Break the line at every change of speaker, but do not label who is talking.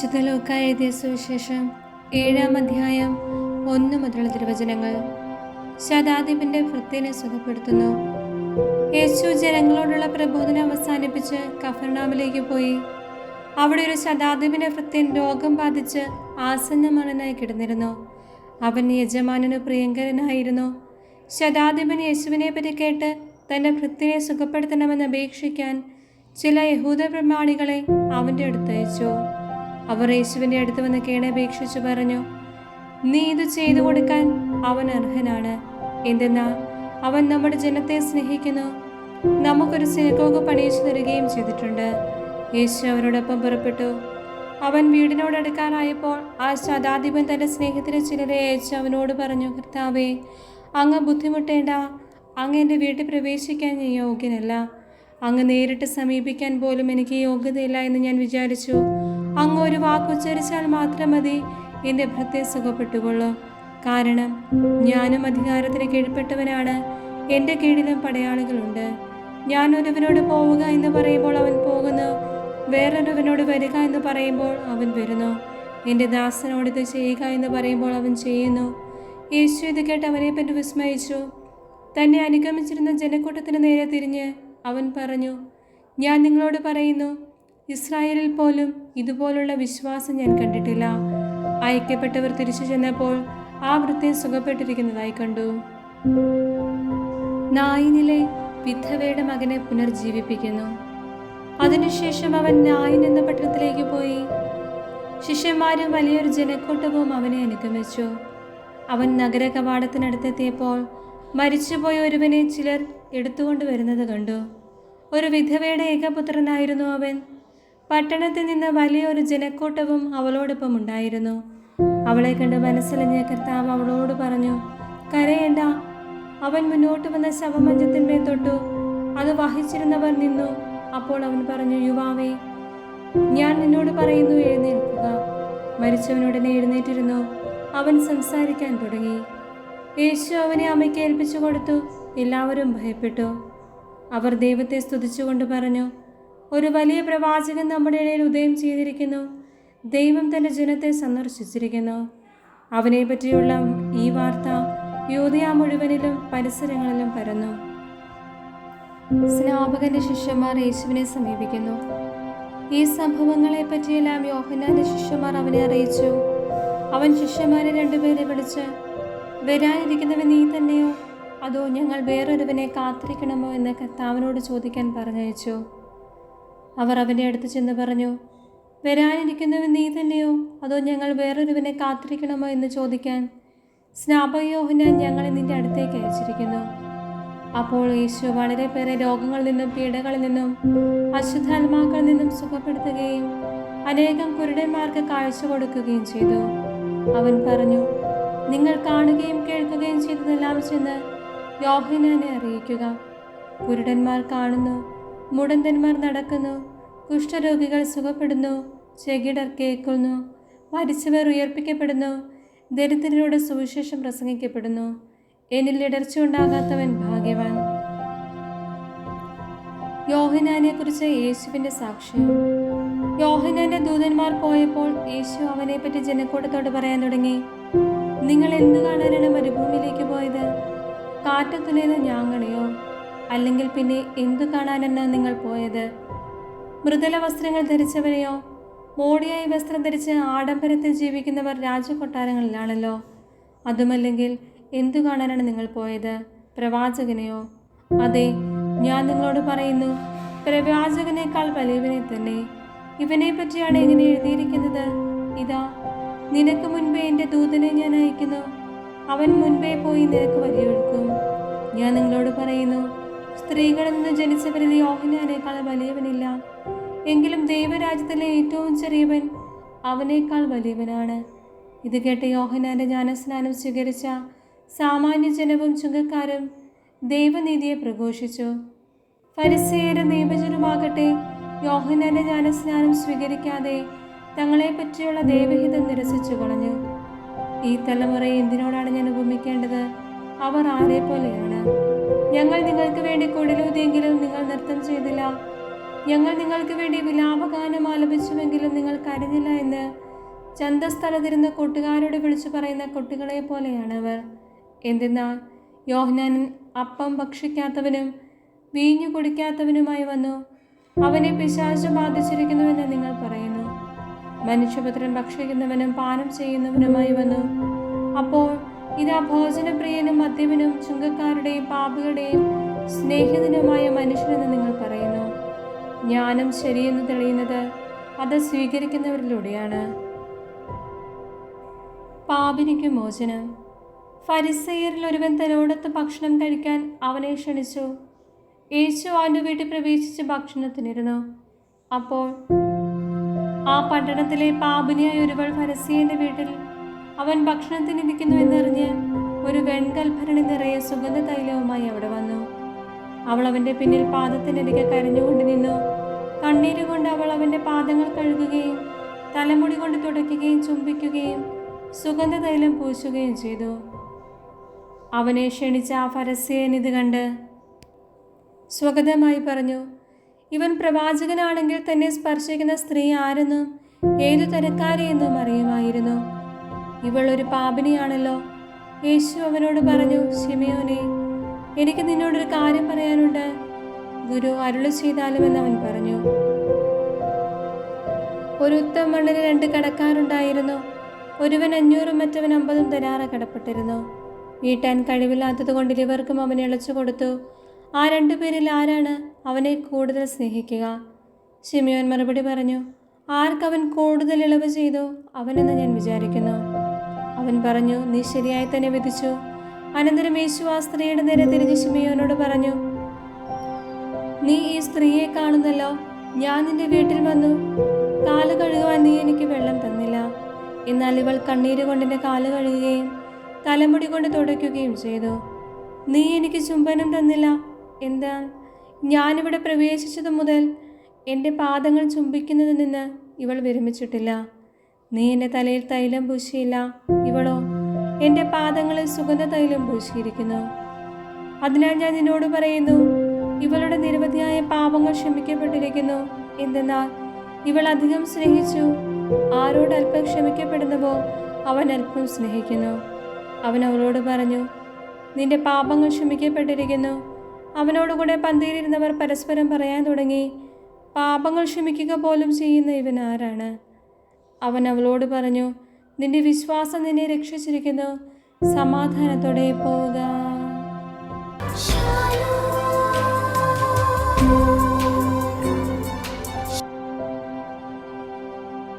വിശുദ്ധ ലോക്കായ സുവിശേഷം ഏഴാം അധ്യായം ഒന്ന് മുതലുള്ള തിരുവചനങ്ങൾ. ശതാധിപന്റെ ഭൃത്യനെ സുഖപ്പെടുത്തുന്നു. യേശു ജനങ്ങളോടുള്ള പ്രബോധനം അവസാനിപ്പിച്ച് കഫർണാമിലേക്ക് പോയി. അവിടെ ഒരു ശതാധിപന്റെ ഭൃത്യൻ രോഗം ബാധിച്ച് ആസന്നമണനായി കിടന്നിരുന്നു. അവൻ യജമാനന് പ്രിയങ്കരനായിരുന്നു. ശതാധിപൻ യേശുവിനെ പറ്റി കേട്ട് തന്റെ ഭൃത്യനെ സുഖപ്പെടുത്തണമെന്ന് അപേക്ഷിക്കാൻ ചില യഹൂദ പ്രമാണികളെ അവന്റെ അടുത്തയച്ചു അവർ യേശുവിന്റെ അടുത്ത് വന്ന് കേണപേക്ഷിച്ചു പറഞ്ഞു നീ ഇത് ചെയ്തു കൊടുക്കാൻ അവൻ അർഹനാണ്. എന്തെന്നാ? അവൻ നമ്മുടെ ജനത്തെ സ്നേഹിക്കുന്നു. നമുക്കൊരു സിനഗോഗ് പണിയിച്ചു തരികയും ചെയ്തിട്ടുണ്ട്. യേശു അവരോടൊപ്പം പുറപ്പെട്ടു. അവൻ വീടിനോടടുക്കാനായപ്പോൾ ആ ശതാധിപൻ തന്റെ സ്നേഹത്തിന് ചിലരെ അയച്ച് അവനോട് പറഞ്ഞു കർത്താവേ അങ്ങ് ബുദ്ധിമുട്ടേണ്ട. അങ്ങ് എന്റെ വീട്ടിൽ പ്രവേശിക്കാൻ ഞാൻ യോഗ്യനല്ല. അങ്ങ് നേരിട്ട് സമീപിക്കാൻ പോലും എനിക്ക് യോഗ്യതയില്ല എന്ന് ഞാൻ വിചാരിച്ചു. അങ്ങ് ഒരു വാക്കുച്ചരിച്ചാൽ മാത്രം മതി. എന്റെ ഭൃത്തെ സുഖപ്പെട്ടുകൊള്ളും. കാരണം ഞാനും അധികാരത്തിന് കീഴ്പ്പെട്ടവനാണ്. എന്റെ കീഴിലും പടയാളികളുണ്ട്. ഞാൻ ഒരുവനോട് പോവുക എന്ന് പറയുമ്പോൾ അവൻ പോകുന്നു. വേറൊരുവനോട് വരിക എന്ന് പറയുമ്പോൾ അവൻ വരുന്നു. എന്റെ ദാസനോട് ഇത് ചെയ്യുക എന്ന് പറയുമ്പോൾ അവൻ ചെയ്യുന്നു. യേശു ഇത് കേട്ട് അവനെ പറ്റി വിസ്മയിച്ചു. തന്നെ അനുഗമിച്ചിരുന്ന ജനക്കൂട്ടത്തിന് നേരെ തിരിഞ്ഞ് അവൻ പറഞ്ഞു ഞാൻ നിങ്ങളോട് പറയുന്നു ഇസ്രായേലിൽ പോലും ഇതുപോലുള്ള വിശ്വാസം ഞാൻ കണ്ടിട്ടില്ല. അയക്കപ്പെട്ടവർ തിരിച്ചു ചെന്നപ്പോൾ ആ വൃത്തി സുഖപ്പെട്ടിരിക്കുന്നതായി കണ്ടു. നായിനിലെ വിധവയുടെ മകനെ പുനർജീവിപ്പിക്കുന്നു. അതിനുശേഷം അവൻ നായിൻ എന്ന പട്ടണത്തിലേക്ക് പോയി. ശിഷ്യന്മാരും വലിയൊരു ജനക്കൂട്ടവും അവനെ അനുഗമിച്ചു. അവൻ നഗര കവാടത്തിനടുത്തെത്തിയപ്പോൾ മരിച്ചുപോയ ഒരുവനെ ചിലർ എടുത്തുകൊണ്ടുവരുന്നത് കണ്ടു. ഒരു വിധവയുടെ ഏകപുത്രനായിരുന്നു അവൻ. പട്ടണത്തിൽ നിന്ന് വലിയൊരു ജനക്കൂട്ടവും അവളോടൊപ്പം ഉണ്ടായിരുന്നു. അവളെ കണ്ട് മനസ്സിലഞ്ഞ കർത്താവ് അവളോട് പറഞ്ഞു കരയേണ്ട. അവൻ മുന്നോട്ട് വന്ന ശവമഞ്ചത്തിന്മേൽ തൊട്ടു. അത് വഹിച്ചിരുന്നവർ നിന്നു. അപ്പോൾ അവൻ പറഞ്ഞു യുവാവേ ഞാൻ നിന്നോട് പറയുന്നു എഴുന്നേൽക്കുക. മരിച്ചവനുടനെ എഴുന്നേറ്റിരുന്നു. അവൻ സംസാരിക്കാൻ തുടങ്ങി. യേശു അവനെ അമ്മയ്ക്ക് ഏൽപ്പിച്ചു കൊടുത്തു. എല്ലാവരും ഭയപ്പെട്ടു. അവർ ദൈവത്തെ സ്തുതിച്ചുകൊണ്ട് പറഞ്ഞു ഒരു വലിയ പ്രവാചകൻ നമ്മുടെ ഇടയിൽ ഉദയം ചെയ്തിരിക്കുന്നു. ദൈവം തന്റെ ജനത്തെ സന്ദർശിച്ചിരിക്കുന്നു. അവനെ പറ്റിയുള്ള ഈ വാർത്ത യോധയ മുഴുവനിലും പരിസരങ്ങളിലും പരന്നു. സ്നാപകന്റെ ശിഷ്യന്മാർ യേശുവിനെ സമീപിക്കുന്നു. ഈ സംഭവങ്ങളെ പറ്റിയെല്ലാം യോഹന്നാന്റെ ശിഷ്യന്മാർ അവനെ അറിയിച്ചു. അവൻ ശിഷ്യന്മാരെ രണ്ടുപേരെ വിളിച്ച് വരാനിരിക്കുന്നവൻ നീ തന്നെയോ? അതോ ഞങ്ങൾ വേറൊരുവനെ കാത്തിരിക്കണമോ? എന്ന് കർത്താവിനോട് ചോദിക്കാൻ പറഞ്ഞയച്ചു. അവർ അവന്റെ അടുത്ത് ചെന്ന് പറഞ്ഞു വരാനിരിക്കുന്നവൻ നീ തന്നെയോ? അതോ ഞങ്ങൾ വേറൊരുവനെ കാത്തിരിക്കണമോ എന്ന് ചോദിക്കാൻ? സ്നാപകയോഹന ഞങ്ങളെ നിന്റെ അടുത്തേക്ക് അയച്ചിരിക്കുന്നു. അപ്പോൾ യേശു വളരെ പേരെ രോഗങ്ങളിൽ നിന്നും പീഡകളിൽ നിന്നും അശുദ്ധാത്മാക്കളിൽ നിന്നും സുഖപ്പെടുത്തുകയും അനേകം കുരുടന്മാർക്ക് കാഴ്ച കൊടുക്കുകയും ചെയ്തു. അവൻ പറഞ്ഞു നിങ്ങൾ കാണുകയും കേൾക്കുകയും ചെയ്തതെല്ലാം ചെന്ന് യോഹനാനെ അറിയിക്കുക. കുരുടന്മാർ കാണുന്നു മുടന്തന്മാർ നടക്കുന്നു കുഷ്ഠരോഗികൾ സുഖപ്പെടുന്നു ചെകിടർ കേൾക്കുന്നു മരിച്ചവർ ഉയർപ്പിക്കപ്പെടുന്നു ദരിദ്രരോട് സുവിശേഷം പ്രസംഗിക്കപ്പെടുന്നു. എന്നിൽ ഇടർച്ച ഉണ്ടാകാത്തവൻ ഭാഗ്യവാൻ. യോഹനാനെ കുറിച്ച് യേശുവിന്റെ സാക്ഷ്യം. യോഹനാന്റെ ദൂതന്മാർ പോയപ്പോൾ യേശു അവനെ പറ്റി ജനക്കൂട്ടത്തോട് പറയാൻ തുടങ്ങി നിങ്ങൾ എന്തു കാണാനാണ് മരുഭൂമിയിലേക്ക് പോയത്? കാറ്റത്തുലേത് ഞാങ്ങണയോ? അല്ലെങ്കിൽ പിന്നെ എന്തു കാണാനാണ് നിങ്ങൾ പോയത്? മൃദുല വസ്ത്രങ്ങൾ ധരിച്ചവരെയോ? മോടിയായി വസ്ത്രം ധരിച്ച് ആഡംബരത്തിൽ ജീവിക്കുന്നവർ രാജകൊട്ടാരങ്ങളിലാണല്ലോ. അതുമല്ലെങ്കിൽ എന്തു കാണാനാണ് നിങ്ങൾ പോയത്? പ്രവാചകനെയോ? അതെ ഞാൻ നിങ്ങളോട് പറയുന്നു പ്രവാചകനേക്കാൾ വലിയവനെ തന്നെ. ഇവനെ പറ്റിയാണ് ഇങ്ങനെ എഴുതിയിരിക്കുന്നത്. ഇതാ നിനക്ക് മുൻപേ എന്റെ ദൂതനെ ഞാൻ അയക്കുന്നു. അവൻ മുൻപേ പോയി നിനക്ക് വഴിയൊഴുക്കും ഞാൻ നിങ്ങളോട് പറയുന്നു സ്ത്രീകളിൽ നിന്ന് ജനിച്ചവരിൽ യോഹനാനേക്കാൾ വലിയവനില്ല. എങ്കിലും ദൈവരാജ്യത്തിലെ ഏറ്റവും ചെറിയവൻ അവനേക്കാൾ വലിയവനാണ്. ഇത് കേട്ട് യോഹനാന്റെ ജ്ഞാനസ്നാനം സ്വീകരിച്ച സാമാന്യ ജനവും ചുങ്കക്കാരും ദൈവനീതിയെ പ്രഘോഷിച്ചു. ഫരിസേയരും നിയമജനുമാകട്ടെ യോഹനാന്റെ ജ്ഞാനസ്നാനം സ്വീകരിക്കാതെ തങ്ങളെ പറ്റിയുള്ള ദൈവഹിതം നിരസിച്ചു കളഞ്ഞു. ഈ തലമുറ എന്തിനോടാണ് ഞാൻ ഉപമിക്കേണ്ടത്? അവർ ആരെ പോലെയാണ് ഞങ്ങൾ നിങ്ങൾക്ക് വേണ്ടി കൊടലൂതിയെങ്കിലും നിങ്ങൾ നൃത്തം ചെയ്തില്ല. ഞങ്ങൾ നിങ്ങൾക്ക് വേണ്ടി വിലാപഗാനം ആലപിച്ചുവെങ്കിലും നിങ്ങൾ കരഞ്ഞില്ല എന്ന് ചന്തസ്ഥലത്തിരുന്ന് കൂട്ടുകാരോട് വിളിച്ചു പറയുന്ന കുട്ടികളെ പോലെയാണ് അവർ എന്തെന്നാൽ യോഹ്നാനൻ അപ്പം ഭക്ഷിക്കാത്തവനും വീഞ്ഞു കുടിക്കാത്തവനുമായി വന്നു. അവനെ പിശാച ബാധിച്ചിരിക്കുന്നുവെന്ന് നിങ്ങൾ പറയുന്നു. മനുഷ്യപുത്രൻ ഭക്ഷിക്കുന്നവനും പാനം ചെയ്യുന്നവനുമായി വന്നു. അപ്പോൾ ഇതാ ഭോജനപ്രിയനും മദ്യപനും ചുങ്കക്കാരുടെയും പാപികളുടെയും സ്നേഹിതനുമായ മനുഷ്യനെന്ന് നിങ്ങൾ പറയുന്നു. ജ്ഞാനം ശരിയെന്ന് തെളിയുന്നത് അത് സ്വീകരിക്കുന്നവരിലൂടെയാണ്. പാപിനിക്ക് മോചനം. ഫരിസയറിൽ ഒരുവൻ തന്നോടത്ത് ഭക്ഷണം കഴിക്കാൻ അവനെ ക്ഷണിച്ചു. യേശു അവന്റെ വീട്ടിൽ പ്രവേശിച്ച് ഭക്ഷണത്തിനിരുന്നു. അപ്പോൾ ആ പട്ടണത്തിലെ പാപിനിയായ ഒരുവൾ ഫരസീയന്റെ വീട്ടിൽ അവൻ ഭക്ഷണത്തിനിരിക്കുന്നു എന്നറിഞ്ഞ് ഒരു വെൺകൽഭരണി നിറയെ സുഗന്ധ തൈലവുമായി അവിടെ വന്നു. അവൾ അവന്റെ പിന്നിൽ പാദത്തിനരികെ കരഞ്ഞുകൊണ്ട് നിന്നു. കണ്ണീരുകൊണ്ട് അവൾ അവന്റെ പാദങ്ങൾ കഴുകുകയും തലമുടി കൊണ്ട് തുടയ്ക്കുകയും ചുംബിക്കുകയും സുഗന്ധ തൈലം പൂശുകയും ചെയ്തു. അവനെ ക്ഷണിച്ച ആ ഫരസ്യൻ ഇത് കണ്ട് സ്വഗതമായി പറഞ്ഞു ഇവൻ പ്രവാചകനാണെങ്കിൽ തന്നെ സ്പർശിക്കുന്ന സ്ത്രീ ആരെന്നും ഏതു തരക്കാരെയെന്നും അറിയുമായിരുന്നു. ഇവൾ ഒരു പാപിനിയാണല്ലോ. യേശു അവനോട് പറഞ്ഞു ശിമയോനെ എനിക്ക് നിന്നോടൊരു കാര്യം പറയാനുണ്ട്. ഗുരു അരുളി ചെയ്താലുമെന്ന് അവൻ പറഞ്ഞു. ഒരു ഉത്തമ മണ്ണിന് രണ്ട് കടക്കാരുണ്ടായിരുന്നു. ഒരുവൻ അഞ്ഞൂറും മറ്റവൻ അമ്പതും തരാറ കടപ്പെട്ടിരുന്നു. വീട്ടാൻ കഴിവില്ലാത്തത് കൊണ്ട് ഇരുവർക്കും അവൻ ഇളച്ചു കൊടുത്തു. ആ രണ്ടു പേരിൽ ആരാണ് അവനെ കൂടുതൽ സ്നേഹിക്കുക? ഷിമിയോൻ മറുപടി പറഞ്ഞു ആർക്കവൻ കൂടുതൽ ഇളവ് ചെയ്തു? അവനെന്ന് ഞാൻ വിചാരിക്കുന്നു. അവൻ പറഞ്ഞു നീ ശരിയായി തന്നെ വിധിച്ചു. അനന്തരം യേശു ആ സ്ത്രീയുടെ നേരെ തിരിഞ്ഞ് ശിമയോനോട് പറഞ്ഞു നീ ഈ സ്ത്രീയെ കാണുന്നല്ലോ. ഞാൻ നിന്റെ വീട്ടിൽ വന്നു. കാൽ കഴുകുവാൻ നീ എനിക്ക് വെള്ളം തന്നില്ല. എന്നാൽ ഇവൾ കണ്ണീര് കൊണ്ട് എന്റെ കാൽ കഴുകുകയും തലമുടി കൊണ്ട് തുടയ്ക്കുകയും ചെയ്തു. നീ എനിക്ക് ചുംബനം തന്നില്ല. എന്താ? ഞാനിവിടെ പ്രവേശിച്ചതു മുതൽ എന്റെ പാദങ്ങൾ ചുംബിക്കുന്നതിൽ നിന്ന് ഇവൾ വിരമിച്ചിട്ടില്ല. നീ എന്റെ തലയിൽ തൈലം പൂശിയില്ല. ഇവളോ? എന്റെ പാദങ്ങളിൽ സുഗന്ധ തൈലം പൂശിയിരിക്കുന്നു. അതിനാൽ ഞാൻ നിന്നോട് പറയുന്നു ഇവളുടെ നിരവധിയായ പാപങ്ങൾ ക്ഷമിക്കപ്പെട്ടിരിക്കുന്നു. എന്തെന്നാൽ ഇവൾ അധികം സ്നേഹിച്ചു. ആരോട് അല്പം ക്ഷമിക്കപ്പെടുന്നുവോ അവൻ അല്പം സ്നേഹിക്കുന്നു. അവൻ അവളോട് പറഞ്ഞു നിന്റെ പാപങ്ങൾ ക്ഷമിക്കപ്പെട്ടിരിക്കുന്നു. അവനോടുകൂടെ പന്തിയിലിരുന്നവർ പരസ്പരം പറയാൻ തുടങ്ങി പാപങ്ങൾ ക്ഷമിക്കുക പോലും ചെയ്യുന്ന ഇവൻ ആരാണ്? അവൻ അവളോട് പറഞ്ഞു നിന്റെ വിശ്വാസം നിന്നെ രക്ഷിച്ചിരിക്കുന്നു. സമാധാനത്തോടെ പോവുക